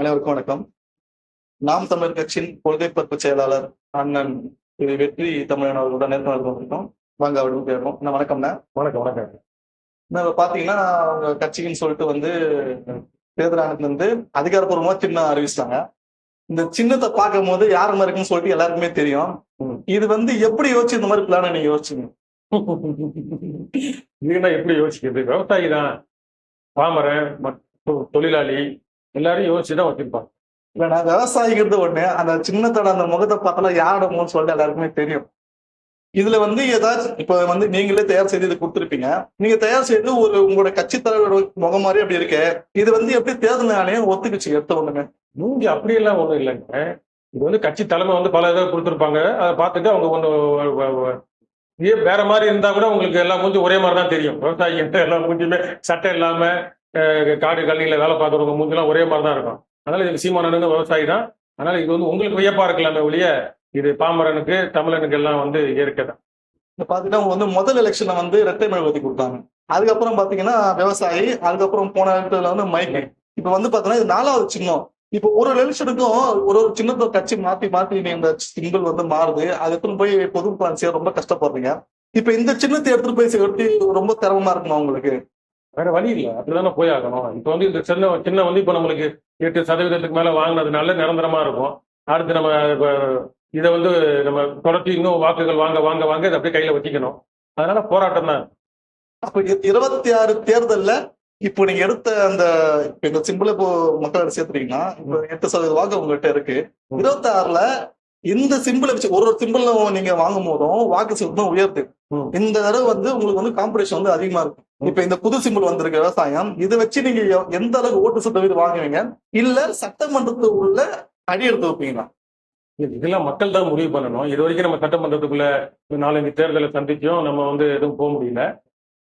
அனைவருக்கும் வணக்கம். நாம் தமிழர் கட்சியின் கொள்கை பரப்பு செயலாளர் அண்ணன் திரு வெற்றி தமிழன் அவர்களுடன் நேர்காணல் வந்திருக்கோம் வாங்க அவர்களும் கேட்போம் நான் வணக்கம்ண்ணா. வணக்கம் வணக்கம். நம்ம பாத்தீங்கன்னா அவங்க கட்சிக்குன்னு சொல்லிட்டு வந்து தேர்தல் ஆணையத்துல இருந்து அதிகாரப்பூர்வமா சின்னம் அறிவிச்சிட்டாங்க. இந்த சின்னத்தை பார்க்கும் போது யார் மாதிரி இருக்குன்னு சொல்லிட்டு எல்லாருக்குமே தெரியும். இது வந்து எப்படி யோசிச்சு இந்த மாதிரி பிளான நீங்க யோசிச்சீங்க? இதுனா எப்படி யோசிக்கிறது? விவசாயி தான் பாமரன் மற்றும் தொழிலாளி எல்லாரும் யோசிச்சு தான் வச்சிருப்பாங்க இல்ல நான் விவசாயிங்கிறது ஒண்ணு. அந்த சின்னத்தோட அந்த முகத்தை பார்த்தால யாரோட சொல்லிட்டு எல்லாருக்குமே தெரியும். இதுல வந்து ஏதாச்சும் இப்ப வந்து நீங்களே தயார் செய்து இது கொடுத்துருப்பீங்க. நீங்க தயார் செய்து ஒரு உங்களோட கட்சி தலைவரோட முகம் மாதிரி அப்படி இருக்கு. இது வந்து எப்படி தேர்தல் ஆணையம் ஒத்துக்குச்சு எடுத்த ஒண்ணுங்க நீங்க அப்படியெல்லாம் ஒண்ணும் இல்லைங்க. இது வந்து கட்சி தலைமை வந்து பல இதை கொடுத்துருப்பாங்க. அதை பார்த்துட்டு அவங்க ஒன்று இதே வேற மாதிரி இருந்தா கூட உங்களுக்கு எல்லா மூஞ்சும் ஒரே மாதிரி தான் தெரியும். விவசாயி எல்லா மூஞ்சுமே சட்டை இல்லாம காடு கல்லியில் வேலை பார்க்குறவங்க மூஞ்செல்லாம் ஒரே மாதிரி தான் இருக்கும். அதனால இது சீமானனுங்க விவசாயி தான். அதனால இது வந்து உங்களுக்கு வியப்பா இருக்கலாமே ஒழிய இது பாமரனுக்கு தமிழனுக்கு எல்லாம் வந்து இயற்கை தான். பாத்தீங்கன்னா அவங்க வந்து முதல் எலெக்ஷன்ல வந்து ரெட்டை மெழுகுவத்தி கொடுத்தாங்க. அதுக்கப்புறம் பாத்தீங்கன்னா விவசாயி அதுக்கப்புறம் போன இடத்துல வந்து மைக்கு இப்ப வந்து பாத்தீங்கன்னா இது நாலாவது சின்னம். இப்ப ஒரு எலெக்ஷனுக்கும் ஒரு ஒரு சின்னத்தை கட்சி மாத்தி மாத்தி நீங்க இந்த சிம்பிள் வந்து மாறுது. அது எடுத்துன்னு போய் பொது பிளான் செய்ய ரொம்ப கஷ்டப்படுறீங்க. இப்ப இந்த சின்னத்தை எடுத்துட்டு போய் சேர்த்து ரொம்ப சிரமமா இருக்குமா உங்களுக்கு? வேற வழி இல்லை. அப்படிதானே போய் ஆகணும். இப்போ வந்து இந்த சின்ன சின்ன வந்து இப்போ நம்மளுக்கு எட்டு சதவீதத்துக்கு மேல வாங்கினதுனால நிரந்தரமா இருக்கும். அடுத்து நம்ம இதை வந்து நம்ம தொடர்ச்சி இன்னும் வாக்குகள் வாங்க வாங்க வாங்க இதை அப்படியே கையில வச்சுக்கணும். அதனால போராட்டம் தான். அப்ப இருபத்தி ஆறு தேர்தல்ல இப்போ நீங்க எடுத்த அந்த இப்ப இந்த சிம்பிள் இப்போ மக்கள் சேர்த்துட்டீங்கன்னா இப்ப எட்டு சதவீத வாக்கு உங்ககிட்ட இருக்கு. இருபத்தி ஆறுல இந்த சிம்பிளை வச்சு ஒரு ஒரு சிம்பிள் நீங்க வாங்கும் போதும் வாக்கு சதவீதம் உயர்த்து. இந்த தடவை வந்து உங்களுக்கு வந்து காம்படிஷன் வந்து அதிகமா இருக்கு. இப்ப இந்த புது சிம்பிள் வந்திருக்கு விவசாயம். இதை வச்சு நீங்க எந்த அளவுக்கு ஓட்டு சதவீதம் வாங்குவீங்க? இல்ல சட்டமன்றத்து உள்ள அடி எடுத்து வைப்பீங்களா? இது- இதெல்லாம் மக்கள் தான் முடிவு பண்ணணும். இது வரைக்கும் நம்ம சட்டமன்றத்துக்குள்ள நாலஞ்சு தேர்தலை சந்திச்சோம் நம்ம வந்து எதுவும் போக முடியல.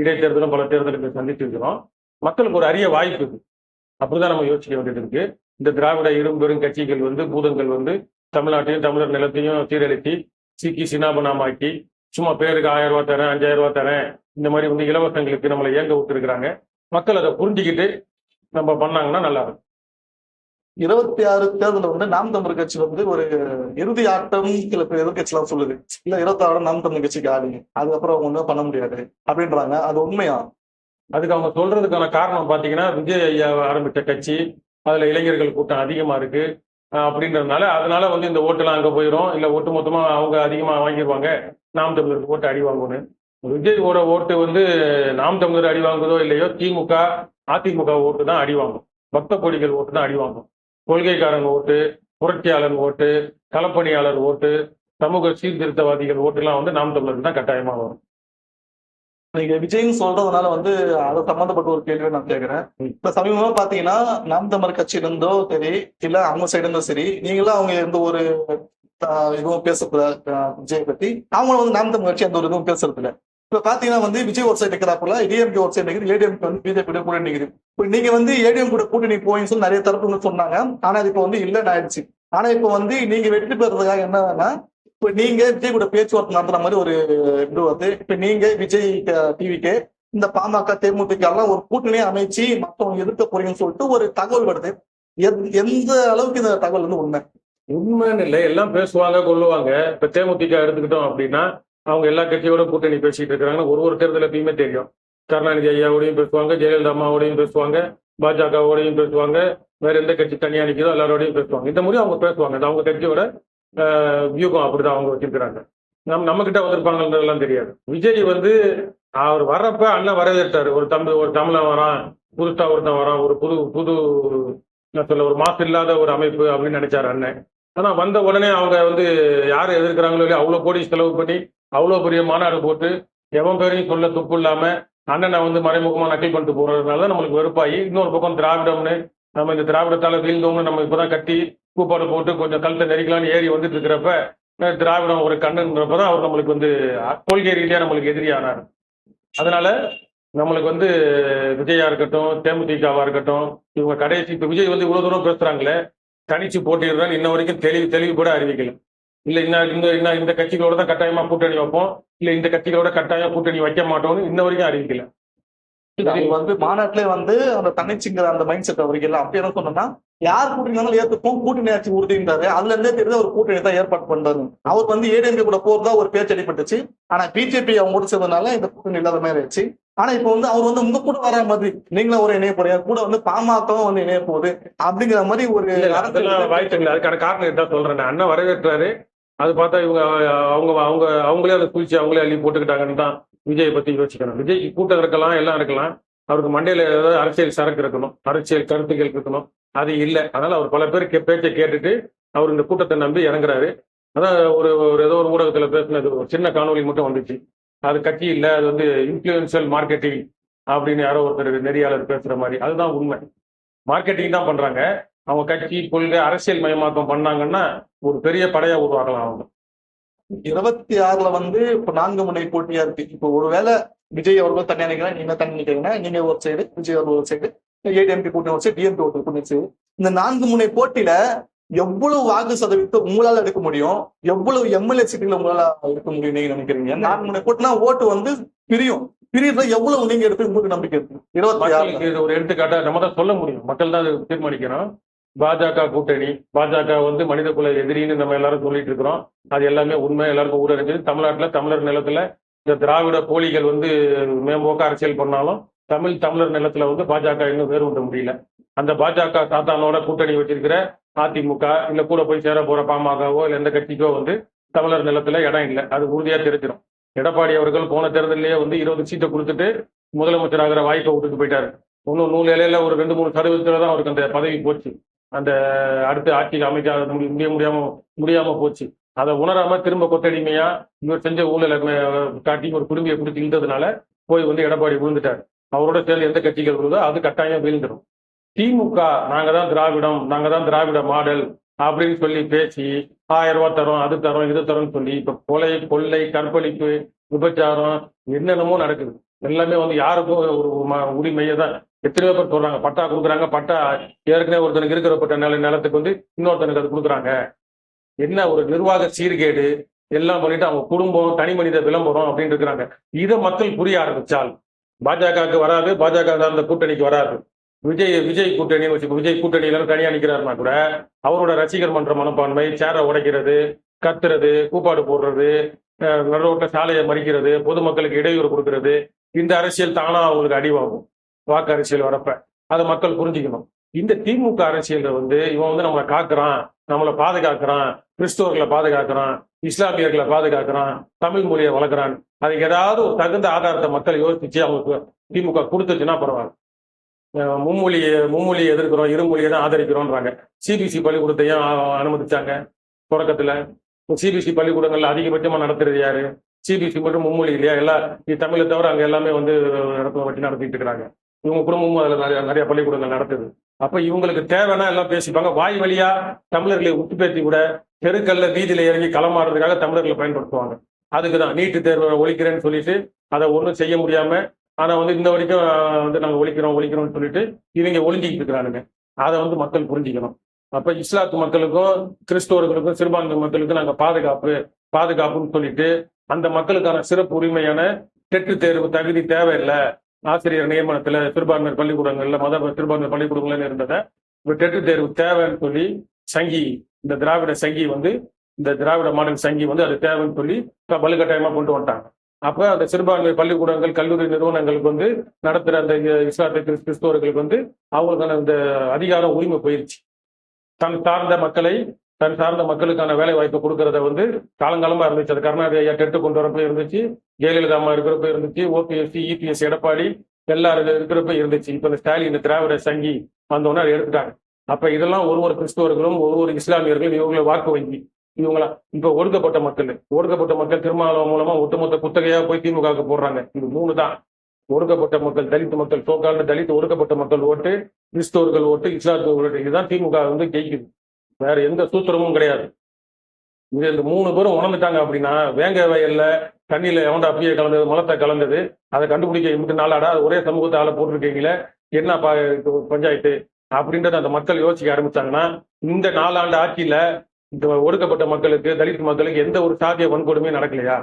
இடைத்தேர்தலும் பல தேர்தலுக்கு சந்திச்சிருக்கிறோம். மக்களுக்கு ஒரு அரிய வாய்ப்பு இருக்கு அப்படிதான் நம்ம யோசிக்க வேண்டியது இருக்கு. இந்த திராவிட இரும்பெரும் கட்சிகள் வந்து பூதங்கள் வந்து தமிழ்நாட்டையும் தமிழர் நிலத்தையும் சீரழித்து சீக்கி சின்னாபனாமாக்கி சும்மா பேருக்கு ஆயிரம் ரூபா தரேன் அஞ்சாயிரம் ரூபா தரேன் இந்த மாதிரி வந்து இலவசங்களுக்கு நம்மளை இயங்க விட்டுருக்குறாங்க. மக்கள் அதை புரிஞ்சுக்கிட்டு நம்ம பண்ணாங்கன்னா நல்லா இருக்கும் இருபத்தி ஆறு தேர்தல வந்து நாம் தமிழர் கட்சி வந்து ஒரு இறுதி ஆட்டம் சில பேர் எதிர்கட்சியெல்லாம் சொல்லுது. இல்ல இருபத்தி ஆறு நாம் தமிழர் கட்சிக்கு ஆடுங்க அதுக்கப்புறம் அவங்க ஒன்றும் பண்ண முடியாது. அப்படின்றாங்க. அது உண்மையா? அதுக்கு அவங்க சொல்றதுக்கான காரணம் பார்த்தீங்கன்னா விஜய் ஐயா ஆரம்பித்த கட்சி அதில் இளைஞர்கள் கூட்டம் அதிகமாக இருக்கு. அப்படின்றதுனால அதனால வந்து இந்த ஓட்டுலாம் அங்கே போயிடும் இல்லை ஒட்டு மொத்தமாக அவங்க அதிகமாக வாங்கிடுவாங்க நாம் தமிழருக்கு ஓட்டு அடி வாங்கணும் விஜய் ஓட ஓட்டு வந்து நாம் தமிழர் அடி வாங்குதோ இல்லையோ திமுக அதிமுக ஓட்டு தான் அடி வாங்கும். பக்த கொடிகள் ஓட்டு தான் அடி வாங்கும். கொள்கைக்காரன் ஓட்டு புரட்சியாளர் ஓட்டு களப்பணியாளர் ஓட்டு சமூக சீர்திருத்தவாதிகள் ஓட்டுலாம் வந்து நாம் தமிழருக்கு தான் கட்டாயமாக வரும். நீங்க விஜய்னு சொல்றதுனால வந்து அது சம்பந்தப்பட்ட ஒரு கேள்வியை நான் கேட்கிறேன். இப்ப சமீபமா பாத்தீங்கன்னா நாம் தமிழர் கட்சியில இருந்தோ சரி இல்ல அவங்க சைடு இருந்தோ சரி நீங்களும் அவங்க எந்த ஒரு இதுவும் பேசக்கூட விஜய் பத்தி. அவங்க வந்து நாம் தமிழர் கட்சி எந்த ஒரு இதுவும் பேசுறது இல்ல இப்ப பாத்தீங்கன்னா வந்து விஜய் ஒரு சைடு நிக்கிறாப்புல ஏடிஎம்கே ஒரு சைடு நிக்குது ஏடிஎம்கே வந்து பிஜேபி கூட நிக்குது. இப்ப நீங்க வந்து ஏடிஎம் கூட கூட்டணி போயின்னு சொல்லி நிறைய தரப்பு வந்து சொன்னாங்க. ஆனா அது இப்ப வந்து இல்லைன்னு ஆயிடுச்சு. ஆனா இப்ப வந்து நீங்க வெற்றி பெறதுக்காக என்னன்னா இப்ப நீங்க விஜய் கூட பேச்சுவார்த்தை நடத்துற மாதிரி ஒரு இது வந்து இப்ப நீங்க விஜய் டிவிக்கு இந்த பாமக தேமுதிக எல்லாம் ஒரு கூட்டணியை அமைச்சு மத்தவங்க எதிர்க்க போறீங்கன்னு சொல்லிட்டு ஒரு தகவல் வருது. எந்த அளவுக்கு இந்த தகவல் வந்து உண்மை? உண்மைன்னு இல்லை. எல்லாம் பேசுவாங்க கொள்ளுவாங்க இப்ப தேமுதிக எடுத்துக்கிட்டோம் அப்படின்னா அவங்க எல்லா கட்சியோட கூட்டணி பேசிட்டு இருக்கிறாங்கன்னு ஒரு ஒரு தேர்தல் எப்பயுமே தெரியும். கருணாநிதி ஐயாவோடையும் பேசுவாங்க ஜெயலலிதா அம்மாவோடையும் பேசுவாங்க பாஜகவோடையும் பேசுவாங்க வேற எந்த கட்சி தனியா நிற்கிறதோ எல்லாரோடையும் பேசுவாங்க. இந்த முறை அவங்க பேசுவாங்க. அவங்க கட்சியோட வியூகம் அப்படிதான் அவங்க வச்சிருக்கிறாங்க. நம்ம நம்ம கிட்ட வந்திருப்பாங்கன்றதெல்லாம் தெரியாது. விஜய் வந்து அவர் வர்றப்ப அண்ணன் வரவேற்றாரு. ஒரு தமிழ் ஒரு தமிழன் வரான் புதுசா ஒருத்தன் வரான் ஒரு புது புது என்ன சொல்ல ஒரு மாசு இல்லாத ஒரு அமைப்பு அப்படின்னு நினைச்சாரு அண்ணன். ஆனா வந்த உடனே அவங்க வந்து யார் எதிர்க்கிறாங்களோ இல்லையா அவ்வளவு கோடி செலவு பண்ணி அவ்வளவு பெரிய மாநாடு போட்டு எவன் பேரையும் சொல்ல துப்பு இல்லாம அண்ணனை வந்து மறைமுகமா நக்கல் பண்ணிட்டு போறதுனால நம்மளுக்கு வெறுப்பாகி இன்னொரு பக்கம் திராவிடம்னு நம்ம இந்த திராவிடத்தால வீழ்ந்தோம்னு நம்ம இப்பதான் கட்டி கூப்பாடு போட்டு கொஞ்சம் கழுத்தை நெரிக்கலாம்னு ஏறி வந்துட்டு இருக்கிறப்ப திராவிடம் ஒரு கண்ணுன்றப்பதான் அவர் நம்மளுக்கு வந்து கொள்கை ரீதியா நம்மளுக்கு எதிரியானார் அதனால நம்மளுக்கு வந்து விஜயா இருக்கட்டும் தேமுதிகவா இருக்கட்டும் இவங்க கடைசி இப்போ விஜய் வந்து இவ்வளவு தூரம் பேசுறாங்களே தனிச்சு போட்டிடுறேன் இன்ன வரைக்கும் தெளிவு தெளிவு கூட அறிவிக்கல. இல்ல இன்னும் இந்த இன்னும் இந்த கட்சிகளோட தான் கட்டாயமா கூட்டணி வைப்போம் இல்ல இந்த கட்சிகளோட கட்டாயம் கூட்டணி வைக்க மாட்டோம்னு இன்ன வரைக்கும் அறிவிக்கல. வந்து மாநாட்டிலே வந்து அந்த தனிச்சுங்கிற அந்த மைண்ட் செட் அவருக்கு எல்லாம் அப்படி என்ன சொன்னா யார் கூட்டணி வந்தாலும் ஏத்துப்போம். கூட்டணி ஆட்சி உறுதின்றாரு. அதுல இருந்தே தெரியுது ஒரு கூட்டணி தான் ஏற்பாடு பண்றாரு. அவருக்கு வந்து ஏடிஎம்கே கூட போறதா ஒரு பேச்சு அடிபட்டுச்சு. ஆனா பிஜேபி அவங்க கூட சேர்ந்ததுனால இந்த கூட்டணி இல்லாத மாதிரி ஆயிடுச்சு. ஆனா இப்போ வந்து அவர் வந்து உங்க கூட வர மாதிரி நீங்களும் ஒரு இணைய போறீங்க. கூட வந்து பாமகவும் வந்து இணைய போகுது. அப்படிங்கிற மாதிரி ஒரு வாய்ப்பு இல்லை. அதுக்கான காரணம் இதான் சொல்றேன். நான். அண்ணன் வரவேற்றாரு. அது பார்த்தா இவங்க அவங்க அவங்க அவங்களே அதை குளிச்சு அவங்களே அள்ளி போட்டுக்கிட்டாங்கன்னு தான் விஜய் பத்தி யோசிக்கணும். விஜய் கூட்டம் இருக்கலாம் எல்லாம் இருக்கலாம். அவருக்கு மண்டையில் ஏதாவது அரசியல் சரக்கு இருக்கணும் அரசியல் கருத்துக்கள் இருக்கணும். அது இல்லை. அதனால அவர் பல பேர் கே- பேச்சை கேட்டுட்டு அவர் இந்த கூட்டத்தை நம்பி இறங்குறாரு. அதான் ஒரு ஒரு ஏதோ ஒரு ஊடகத்தில் பேசினது ஒரு சின்ன காணொளி மட்டும் வந்துச்சு. அது கட்சி இல்லை அது வந்து இன்ஃப்ளூயன்சியல் மார்க்கெட்டிங் அப்படின்னு யாரோ ஒருத்தர் நெறியாளர் பேசுகிற மாதிரி. அதுதான் உண்மை. மார்க்கெட்டிங் தான் பண்ணுறாங்க அவங்க கட்சி கொள்கை அரசியல் மயமாக்கம் பண்ணாங்கன்னா ஒரு பெரிய படையாக உருவாக்கலாம் அவங்க. இருபத்தி ஆறுல வந்து இப்ப நான்கு முனை போட்டியா இருக்கு. இப்போ ஒருவேளை விஜய் அவர்கள் தனியா நினைக்கிறேன் நீங்க தனி நினைக்கிறீங்கன்னா நீங்க ஒரு சைடு விஜய் அவர்கள் ஒரு சைடு ஏடிஎம்கே கூட்டணி ஒரு சைடு டிஎம்கே கூட்டணி சைடு இந்த நான்கு முனை போட்டியில எவ்வளவு வாக்கு சதவீதத்தை உங்களால எடுக்க முடியும்? எவ்வளவு எம்எல்ஏ சீட்டுகளை உங்களால எடுக்க முடியும் நீங்க நினைக்கிறீங்க? நான்கு முனை போட்டினா ஓட்டு வந்து பிரியும். பிரியறத எவ்வளவு நீங்க எடுத்து உங்களுக்கு நம்பிக்கை இருக்கு? இருபத்தி இது ஒரு எடுத்துக்காட்டா நம்ம தான் சொல்ல முடியும். மக்கள் தான் அதை தீர்மானிக்கணும். பாஜக கூட்டணி பாஜக வந்து மனித குல எதிரின்னு நம்ம எல்லாரும் சொல்லிட்டு இருக்கிறோம். அது எல்லாமே உண்மை எல்லாருக்கும் ஊரறிஞ்சது தமிழ்நாட்டில் தமிழர் நிலத்துல இந்த திராவிட போலிகள் வந்து மேம்போக்க அரசியல் பண்ணாலும் தமிழ் தமிழர் நிலத்துல வந்து பாஜக இன்னும் வேறு விட முடியல. அந்த பாஜக சாத்தானோட கூட்டணி வச்சிருக்கிற அதிமுக இல்ல கூட போய் சேர போற பாமகவோ இல்லை எந்த கட்சிக்கோ வந்து தமிழர் நிலத்துல இடம் இல்லை. அது உறுதியா தெரிஞ்சிடும் எடப்பாடி அவர்கள் போன தேர்தலிலேயே வந்து இருபது சீட்டை கொடுத்துட்டு முதலமைச்சர் ஆகிற வாய்ப்பை விட்டுட்டு போயிட்டாரு. இன்னும் நூல் இலையில ஒரு ரெண்டு மூணு சதவீதத்துல தான் அவருக்கு அந்த பதவி போச்சு. அந்த அடுத்த ஆட்சிக்கு அமைக்க முடிய முடியாம முடியாம போச்சு. அதை உணராம திரும்ப கொத்தடிமையா இவர் செஞ்ச ஊழலை காட்டி ஒரு குடும்பியை பிடிச்சி இருந்ததுனால போய் வந்து எடப்பாடி விழுந்துட்டார். அவரோட சேர்ந்து எந்த கட்சிகள் விழுதோ அது கட்டாயம் வீழ்ந்துடும் திமுக நாங்க தான் திராவிடம் நாங்க தான் திராவிட மாடல் அப்படின்னு சொல்லி பேசி ஆயிரம் ரூபாய் தரோம் அது தரோம் இது தரோம்னு சொல்லி இப்ப கொலை கொள்ளை கற்பழிப்பு விபச்சாரம் என்னென்னமோ நடக்குது. எல்லாமே வந்து யாருக்கும் ஒரு உரிமையை தான் எத்தனையோ பேர் சொல்றாங்க. பட்டா கொடுக்குறாங்க. பட்டா ஏற்கனவே ஒருத்தனுக்கு இருக்கிற பட்ட நில நிலத்துக்கு வந்து இன்னொருத்தனுக்கு அது கொடுக்குறாங்க. என்ன ஒரு நிர்வாக சீர்கேடு? எல்லாம் பண்ணிட்டு அவங்க குடும்பம் தனி மனித விளம்பரம் அப்படின்னு இருக்கிறாங்க. இதை மக்கள் புரிய ஆரம்பிச்சால் பாஜகவுக்கு வராது பாஜக சார்ந்த கூட்டணிக்கு வராது. விஜய் விஜய் கூட்டணி வச்சு விஜய் கூட்டணியில தனியா நிக்கிறாருன்னா கூட அவரோட ரசிகர் மன்ற மனப்பான்மை சேரை உடைக்கிறது கத்துறது கூப்பாடு போடுறது அஹ் நடுரோட்ட சாலையை மறிக்கிறது பொதுமக்களுக்கு இடையூறு கொடுக்கறது இந்த அரசியல் தானா அவங்களுக்கு அடிவாகும். வாக்கு அரசியல் வரப்ப. அதை மக்கள் புரிஞ்சுக்கணும். இந்த திமுக அரசியல் வந்து இவன் வந்து நம்மளை காக்குறான். நம்மளை பாதுகாக்கிறான். கிறிஸ்தவர்களை பாதுகாக்கிறான். இஸ்லாமியர்களை பாதுகாக்கிறான். தமிழ் மொழியை வளர்க்குறான். அதுக்கு ஏதாவது ஒரு தகுந்த ஆதாரத்தை மக்கள் யோசிச்சு அவங்களுக்கு திமுக கொடுத்துச்சுன்னா பரவாயில்ல. அஹ் மும்மொழியை மும்மொழியை எதிர்க்கிறோம் இருமொழியை தான் ஆதரிக்கிறோன்றாங்க சிபிசி பள்ளிக்கூடத்தையும் அனுமதிச்சாங்க. தொடக்கத்துல. சிபிசி பள்ளிக்கூடங்கள்ல அதிகபட்சமா நடத்துறது யாரு? சிபிசி மட்டும் மும்மொழி இல்லையா? எல்லா தமிழை தவிர அங்க எல்லாமே வந்து நடத்த வச்சு நடத்திட்டு இருக்கிறாங்க. இவங்க குடும்பமும் அதுல நிறைய நிறைய பள்ளிக்கூடங்கள் நடத்துது. அப்ப இவங்களுக்கு தேவைன்னா எல்லாம் பேசிப்பாங்க. வாய் வழியா தமிழர்களை விட்டு பேசி கூட தெருக்கல்ல வீதியில இறங்கி களமாடுறதுக்காக தமிழர்களை பயன்படுத்துவாங்க. அதுக்குதான் நீட்டு தேர்வை ஒழிக்கிறேன்னு சொல்லிட்டு அதை ஒன்றும் செய்ய முடியாம ஆனா வந்து இந்த வரைக்கும் வந்து நாங்க ஒழிக்கிறோம் ஒழிக்கிறோம்னு சொல்லிட்டு இவங்க ஒழிஞ்சிக்கிட்டு இருக்கிறானுங்க. அதை வந்து மக்கள் புரிஞ்சுக்கணும். அப்ப இஸ்லாத்து மக்களுக்கும் கிறிஸ்தவர்களுக்கும் சிறுபான்மை மக்களுக்கும் நாங்க பாதுகாப்பு பாதுகாப்புன்னு சொல்லிட்டு அந்த மக்களுக்கான சிறப்பு உரிமையான டெட்டு தேர்வு தகுதி தேவையில்லை. ஆசிரியர் நியமனத்துல சிறுபான்மையர் பள்ளிக்கூடங்கள்ல மத சிறுபான்மையர் பள்ளிக்கூடங்கள்ல இருந்ததை டெட்டு தேர்வு தேவைன்னு சொல்லி சங்கி இந்த திராவிட சங்கி வந்து இந்த திராவிட மாடல் சங்கி வந்து அது தேவைன்னு சொல்லி வலுக்கட்டாயமா கொண்டு வந்துட்டாங்க. அப்ப அந்த சிறுபான்மை பள்ளிக்கூடங்கள் கல்லூரி நிறுவனங்களுக்கு வந்து நடத்துற அந்த இஸ்லாத்திய இஸ்லாத்தை கிறிஸ்தவர்களுக்கு வந்து அவங்களுக்கான இந்த அதிகாரம் உரிமை போயிருச்சு. தன் சார்ந்த மக்களை தன் சார்ந்த மக்களுக்கான வேலை வாய்ப்பு கொடுக்கறத வந்து காலங்காலமா இருந்துச்சு. அது கருணாநிதி ஐயா டெட்டு கொண்டு வரப்ப இருந்துச்சு. ஜெயலலிதா அம்மா இருக்கிறப்ப இருந்துச்சு. ஓபிஎஸ்சி இபிஎஸ் எடப்பாடி எல்லாரும் இருக்கிறப்ப இருந்துச்சு. இப்ப இந்த ஸ்டாலின் இந்த திராவிட சங்கி வந்தோடனே அதை எடுத்துட்டாங்க. அப்ப இதெல்லாம் ஒரு ஒரு கிறிஸ்தவர்களும் ஒரு ஒரு இஸ்லாமியர்களும் இவங்களை வாக்கு வங்கி இவங்களா இப்ப ஒடுக்கப்பட்ட மக்கள் ஒடுக்கப்பட்ட மக்கள் திருமாவளவன் மூலமா ஒட்டுமொத்த குத்தகையா போய் திமுகவுக்கு போடுறாங்க. இது மூணு தான். ஒடுக்கப்பட்ட மக்கள் தலித்து மக்கள் சோக்கால தலித்து ஒடுக்கப்பட்ட மக்கள் ஓட்டு கிறிஸ்தவர்கள் ஓட்டு இஸ்லாத்து ஓட்டு. இதுதான் திமுக வந்து ஜெயிக்குது. வேற எந்த சூத்திரமும் கிடையாது. இது இந்த மூணு பேரும் உணர்ந்துட்டாங்க அப்படின்னா வேங்க வயல்ல தண்ணியில எவன்டா அப்படியே கலந்தது மலத்தை கலந்தது அதை கண்டுபிடிக்க இம்பிட்டு நாளாடா ஒரே சமூகத்தை ஆளை போட்டிருக்கீங்களே என்ன பஞ்சாயத்து அப்படின்றத அந்த மக்கள் யோசிக்க ஆரம்பிச்சாங்கன்னா இந்த நாலாண்டு ஆட்சியில இந்த ஒடுக்கப்பட்ட மக்களுக்கு தலித் மக்களுக்கு எந்த ஒரு சாதிய வன்கொடுமையும் நடக்கலையா?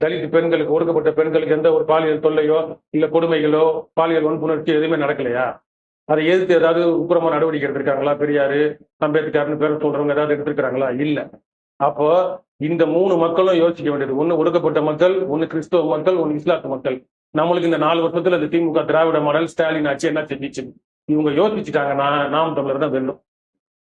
தலித் பெண்களுக்கு ஒடுக்கப்பட்ட பெண்களுக்கு எந்த ஒரு பாலியல் தொல்லையோ இல்ல கொடுமைகளோ பாலியல் வன்புணர்ச்சியோ எதுவுமே நடக்கலையா? அதை எதிர்த்து ஏதாவது உக்கிரமா நடவடிக்கை எடுத்திருக்காங்களா? பெரியார் அம்பேத்கர்னு பேரை சொல்றவங்க ஏதாவது எடுத்திருக்காங்களா இல்லை. அப்போ இந்த மூணு மக்களும் யோசிக்க வேண்டியது. ஒன்று ஒடுக்கப்பட்ட மக்கள் ஒன்று கிறிஸ்தவ மக்கள் ஒன்று இஸ்லாத்து மக்கள். நம்மளுக்கு இந்த நாலு வருஷத்துல இந்த திமுக திராவிட மாடல் ஸ்டாலின் ஆட்சி என்ன செஞ்சிச்சு இவங்க யோசிச்சுட்டாங்கன்னா நாம் தமிழர் தான் வெல்லும்.